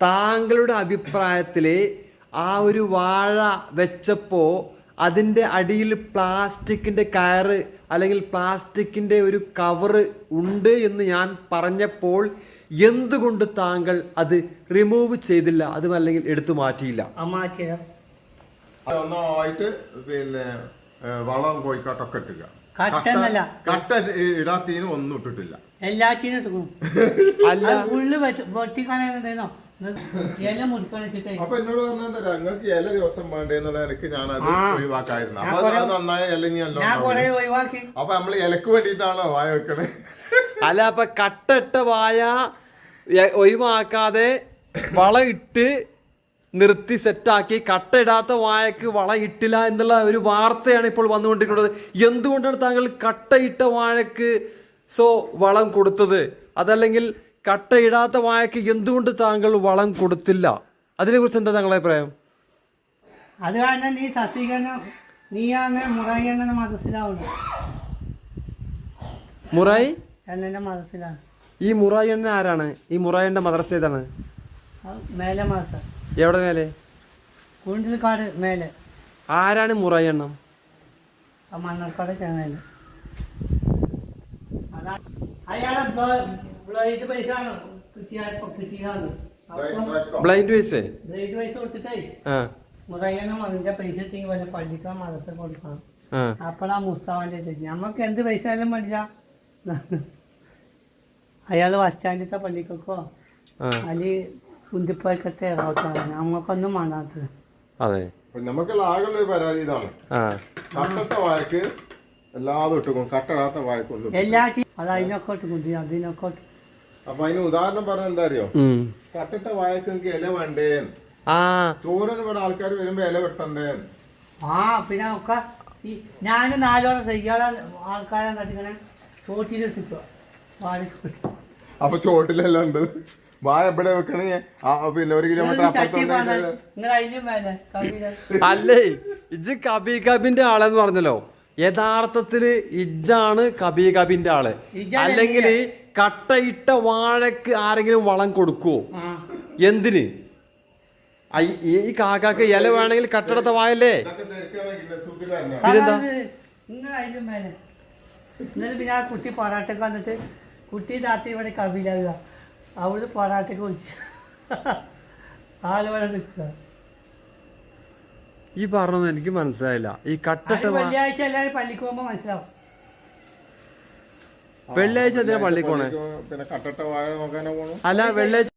താങ്കളുടെ അഭിപ്രായത്തിൽ ആ ഒരു വാഴ വെച്ചപ്പോൾ അതിന്റെ അടിയിൽ പ്ലാസ്റ്റിക്കിന്റെ കയറ് അല്ലെങ്കിൽ പ്ലാസ്റ്റിക്കിന്റെ ഒരു കവറ് ഉണ്ട് എന്ന് ഞാൻ പറഞ്ഞപ്പോൾ എന്തുകൊണ്ട് താങ്കൾ അത് റിമൂവ് ചെയ്തില്ല? അതും അല്ലെങ്കിൽ എടുത്തു മാറ്റിയില്ല? ഒന്നായിട്ട് പിന്നെ വളം കോഴിക്കാട്ടൊക്കെ ഇട്ടുക കട്ടെന്നല്ല. കട്ട ഇടാത്തീനും ഒന്നും ഇട്ടിട്ടില്ല. എല്ലാത്തിനും എടുക്കും അല്ല. ഉള്ളു പൊട്ടിക്കാനോ ഇല മുറിക്കണിച്ചിട്ടേ അപ്പൊ എന്നോട് പറഞ്ഞാൽ നിങ്ങൾക്ക് ഇല ദിവസം വേണ്ടെന്നുള്ള എനിക്ക് ഞാൻ അത്. ഒഴിവാക്കായിരുന്നു. ഞാൻ അപ്പൊ അത് നന്നായ ഇല നീ അല്ലോ ഞാൻ കൊറേ ഒഴിവാക്കി. അപ്പൊ നമ്മൾ ഇലക്ക് വേണ്ടിട്ടാണല്ലോ വായ വെക്കണേ? അല്ല അപ്പൊ കട്ടയിട്ട വായ ഒഴിവാക്കാതെ വള ഇട്ട് നിർത്തി സെറ്റാക്കി കട്ടയിടാത്ത വാഴയ്ക്ക് വള ഇട്ടില്ല എന്നുള്ള ഒരു വാർത്തയാണ് ഇപ്പോൾ വന്നുകൊണ്ടിരിക്കുന്നത്. എന്തുകൊണ്ടാണ് താങ്കൾ കട്ടയിട്ട വാഴയ്ക്ക് സോ വളം കൊടുത്തത്? അതല്ലെങ്കിൽ കട്ടയിടാത്ത വാഴയ്ക്ക് എന്തുകൊണ്ട് താങ്കൾ വളം കൊടുത്തില്ല? അതിനെ കുറിച്ച് എന്താ താങ്കളുടെ അഭിപ്രായം? അത് കാരണം നീ സസ്യീകരണം നീയാണ് മുറായി എന്നെ മനസ്സിലാവുള്ളൂ മുറായി? എന്നെ മനസ്സിലാണ് ഈ മുറായി എണ്ണ ആരാണ്? ഈ മുറായിന്റെ മദ്രസ ഏതാണ്? മേലെ മാസം എവിടെ മേലെ? കൂണ്ടിൽക്കാട് മേലെ. ആരാണ് മുറായി എണ്ണം ആ മണ്ണർക്കാട് അതാ അയാളെ പൈസ ബ്ലൈൻഡ് പൈസ. കൊടുത്തിട്ടേ. ആ. മുറയ്യണം അതിന്റെ പൈസ ഇട്ടെങ്കിൽ വല്ല പള്ളിക്കാൻ മദർസ കൊടുക്കണം. ആ. അപ്പോഴാ മുസ്താവാന്റെ നമുക്ക് എന്ത് പൈസ ആയാലും അയാൾ ബസ് സ്റ്റാൻഡിലത്തെ പള്ളിക്കോ ആ. അല്ലെങ്കിൽ കുന്തിപ്പൽക്കത്തെ ഇറക്കാണ് നമുക്കൊന്നും വേണ്ടാത്തത്. അതെ. നമുക്കുള്ള ആകെയുള്ള ഒരു പരാതി ഇതാണ്. കട്ടട്ട വായക്ക് എല്ലാതും ഇട്ടുക്കും കട്ടടാത്ത വായക്കൊന്നും എല്ലാത്തിനും എല്ലാ അത് അതിനൊക്കെ കുന്തി അതിനൊക്കെ അപ്പൊ അതിന് ഉദാഹരണം പറഞ്ഞ എന്താ അറിയോ? കട്ടട്ട എനിക്ക് ഇല വേണ്ടേ ചോറിന് ഇവിടെ ആൾക്കാർ വരുമ്പോ ഇല വെട്ടണ്ടേ ആ പിന്നെ ഒക്കെ ഈ ഞാൻ നാലോളം ആൾക്കാരെ തട്ടിക്കണേ ചോട്ടിലിട്ടിട്ടോ വാഴ അപ്പൊ ചോട്ടിലെല്ലാം ഉണ്ട്. വായ എവിടെ വെക്കണേ. ആ പിന്നെ ഒരു കിലോമീറ്റർ കവിത. അല്ലേ? ഇജ് കബി കബിന്റെ ആളെന്ന് പറഞ്ഞല്ലോ. യഥാർത്ഥത്തിൽ ഇജാണ് കബി കബിന്റെ ആൾ. അല്ലെങ്കിൽ കട്ടയിട്ട വാഴക്ക് ആരെങ്കിലും വളം കൊടുക്കുവോ? ആ. എന്തിന്? ഈ കാക്കാക്ക് ഇല വേണമെങ്കിൽ കട്ടടത്ത വായല്ലേ? ഇതെന്താ? പിന്നെ ആ കുട്ടി പൊറാട്ടക്ക് വന്നിട്ട് കുട്ടി രാത്രി ഇവിടെ കവിലാകുക അവിടുന്ന് പൊറാട്ടക്ക് വിളിച്ചു ആളിവിടെ നിൽക്കുക ഈ പറഞ്ഞൊന്നും എനിക്ക് മനസ്സിലായില്ല. ഈ കട്ടട്ട വെള്ളിയാഴ്ച എല്ലാവരും പള്ളിക്ക് പോകുമ്പോൾ മനസ്സിലാവും. വെള്ളിയാഴ്ച എന്തിനാ പള്ളിക്ക് പോണേ? പിന്നെ കട്ടട്ട വാഴ നോക്കാനോ പോണു. അല്ല വെള്ളിയാഴ്ച